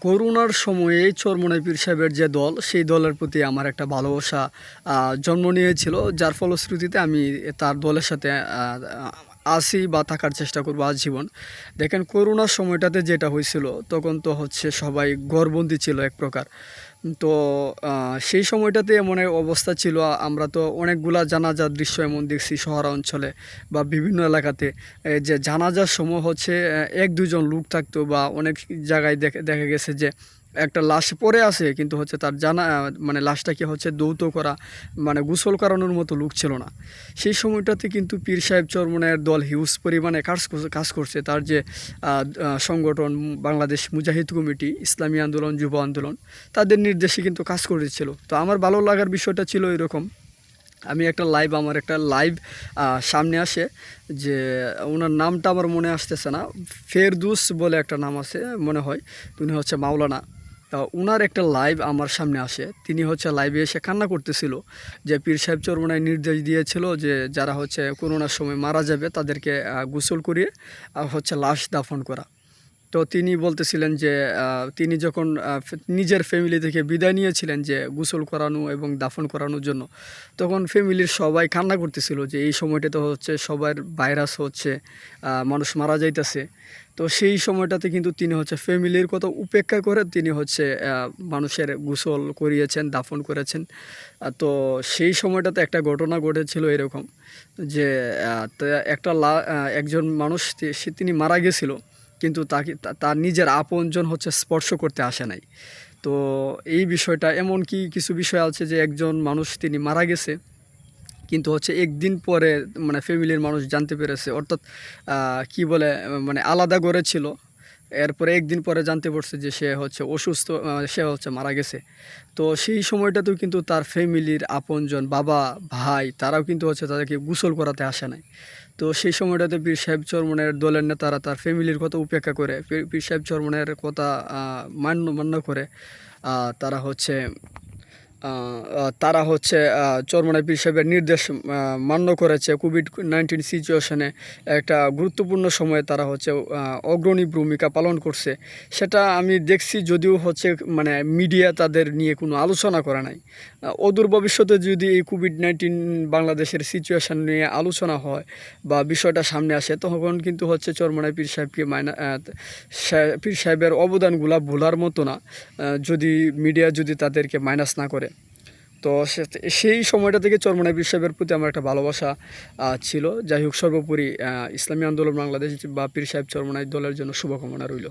করোনার সময়ে চরমনাই পীর সাহেবের যে দল, সেই দলের প্রতি আমার একটা ভালোবাসা জন্ম নিয়েছিল। যার ফলশ্রুতিতে আমি তার দলের সাথে আসি বা থাকার চেষ্টা করব আজীবন। দেখেন, করোনার সময়টাতে যেটা হয়েছিল, তখন তো হচ্ছে সবাই ঘরবন্দি ছিল এক প্রকার। তো সেই সময়টাতে এমন এক অবস্থা ছিল, আমরা তো অনেকগুলা জানাজার দৃশ্য এমন দেখছি শহর অঞ্চলে বা বিভিন্ন এলাকাতে। যে জানাজার সময় হচ্ছে এক দুজন লোক থাকতো বা অনেক জায়গায় দেখে, দেখা গেছে যে একটা লাশ পড়ে আছে, কিন্তু হচ্ছে তার জানা মানে লাশটাকে হচ্ছে দৌত করা মানে গোসল করানোর মতো লোক ছিল না। সেই সময়টাতে কিন্তু পীর সাহেব চরমনের দল হিউজ পরিমাণে কাজ কাজ করছে। তার যে সংগঠন বাংলাদেশ মুজাহিদ কমিটি, ইসলামী আন্দোলন, যুব আন্দোলন, তাদের নির্দেশে কিন্তু কাজ করেছিল। তো আমার ভালো লাগার বিষয়টা ছিল এরকম। আমি একটা লাইভ আমার একটা লাইভ সামনে আসে যে, ওনার নামটা আমার মনে আসতেছে না। ফেরদুস বলে একটা নাম আছে, মনে হয়, উনি হচ্ছে মাওলানা। তা ওনার একটা লাইভ আমার সামনে আসে। তিনি হচ্ছে লাইভে এসে কান্না করতেছিল যে, পীর সাহেব চরমনায় নির্দেশ দিয়েছিল যে, যারা হচ্ছে করোনার সময় মারা যাবে তাদেরকে গোসল করিয়ে হচ্ছে লাশ দাফন করা। তো তিনি বলতেছিলেন যে তিনি যখন নিজের ফ্যামিলি থেকে বিদায় নিয়েছিলেন যে, গোসল করানো এবং দাফন করানোর জন্য, তখন ফ্যামিলির সবাই কান্না করতেছিল যে, এই সময়টাতে হচ্ছে সবার ভাইরাস হচ্ছে মানুষ মারা যাইতেছে। তো সেই সময়টাতে কিন্তু তিনি হচ্ছে ফ্যামিলির কথা উপেক্ষা করে তিনি হচ্ছে মানুষের গোসল করিয়েছেন, দাফন করেছেন। তো সেই সময়টাতে একটা ঘটনা ঘটেছিল এরকম যে একটা লা- একজন মানুষ তিনি মারা গেছিল। কিন্তু তাকে তার নিজের আপনজন হচ্ছে স্পর্শ করতে আসে নাই। তো এই বিষয়টা এমন কি কিছু বিষয় আছে যে একজন মানুষ তিনি মারা গেছে, কিন্তু হচ্ছে একদিন পরে মানে ফ্যামিলির মানুষ জানতে পেরেছে। অর্থাৎ কি বলে মানে আলাদা করে ছিল। এরপরে একদিন পরে জানতে পারছে যে সে হচ্ছে অসুস্থ সে হচ্ছে মারা গেছে। তো সেই সময়টাতেও কিন্তু তার ফ্যামিলির আপনজন, বাবা, ভাই, তারাও কিন্তু হচ্ছে তাদেরকে গোসল করাতে আসে নাই। তো সেই সময়টাতে পীর সাহেব চরমনের দলের নেতারা তার ফ্যামিলির কথা উপেক্ষা করে, পীর- সাহেব চরমনের কথা মান্য মান্য করে তারা হচ্ছে তারা হচ্ছে চরমনাই পীর সাহেবের নির্দেশ মান্য করেছে কোভিড নাইন্টিন সিচুয়েশনে একটা গুরুত্বপূর্ণ সময়ে তারা হচ্ছে অগ্রণী ভূমিকা পালন করছে। সেটা আমি দেখছি যদিও হচ্ছে মানে মিডিয়া তাদের নিয়ে কোনো আলোচনা করে নাই। অদূর ভবিষ্যতে যদি এই কোভিড নাইন্টিন বাংলাদেশের সিচুয়েশন নিয়ে আলোচনা হয় বা বিষয়টা সামনে আসে, তখন কিন্তু হচ্ছে চরমনাই পীর সাহেবকে মাইনা পীর সাহেবের অবদানগুলা ভোলার মতো না। যদি মিডিয়া যদি তাদেরকে মাইনাস না করে। তো সেই সময়টা থেকে চরমনাই পীর সাহেবের প্রতি আমার একটা ভালোবাসা ছিল। যাই হোক, সর্বোপরি ইসলামী আন্দোলন বাংলাদেশ বা পীর সাহেব চরমনাই দলের জন্য শুভকামনা রইল।